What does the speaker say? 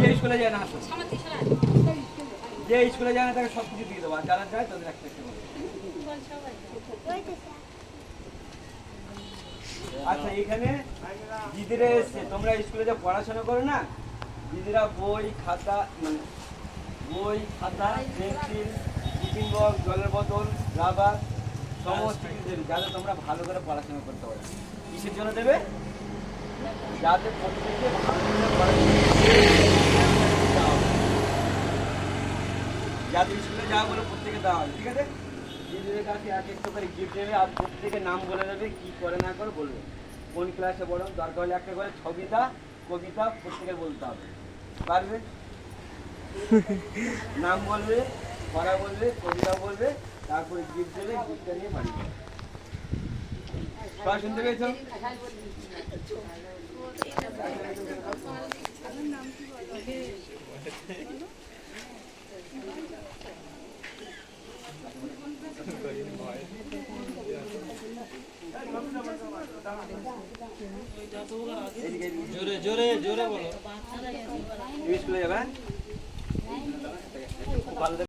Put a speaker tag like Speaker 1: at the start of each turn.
Speaker 1: যে স্কুলে যায় না তাকে সব কিছু দিয়ে দেবো। যারা যায়, তাদের একটা একটা আচ্ছা এখানে দিদিরা এসছে। তোমরা স্কুলে যে পড়াশোনা করো না, দিদিরা বই, খাতা মানে বই, খাতা, পেন্সিল টিফিন বক্স জলের বোতল, রাবার, সমস্ত কিছু দেবে, যাতে তোমরা ভালো করে পড়াশোনা করতে পারো। কিসের জন্য দেবে? যাতে প্রত্যেকে স্কুলে যাওয়া বলে প্রত্যেকে দেওয়া হবে ঠিক আছে নাম বলে দেবে কি করে না করে বলবে কোন ক্লাসে বড় দরকার হলে একটা করে ছবিতা কবিতা প্রত্যেকের বলতে হবে পারবে নাম বলবে পড়া বলবে, কবিতা বলবে, তারপরে গিফট দেবে গিফটটা নিয়ে বাড়ি শুনতে পেয়েছ।
Speaker 2: জোরে জোরে জোরে বলো
Speaker 1: স্কুলে যাবে হ্যাঁ?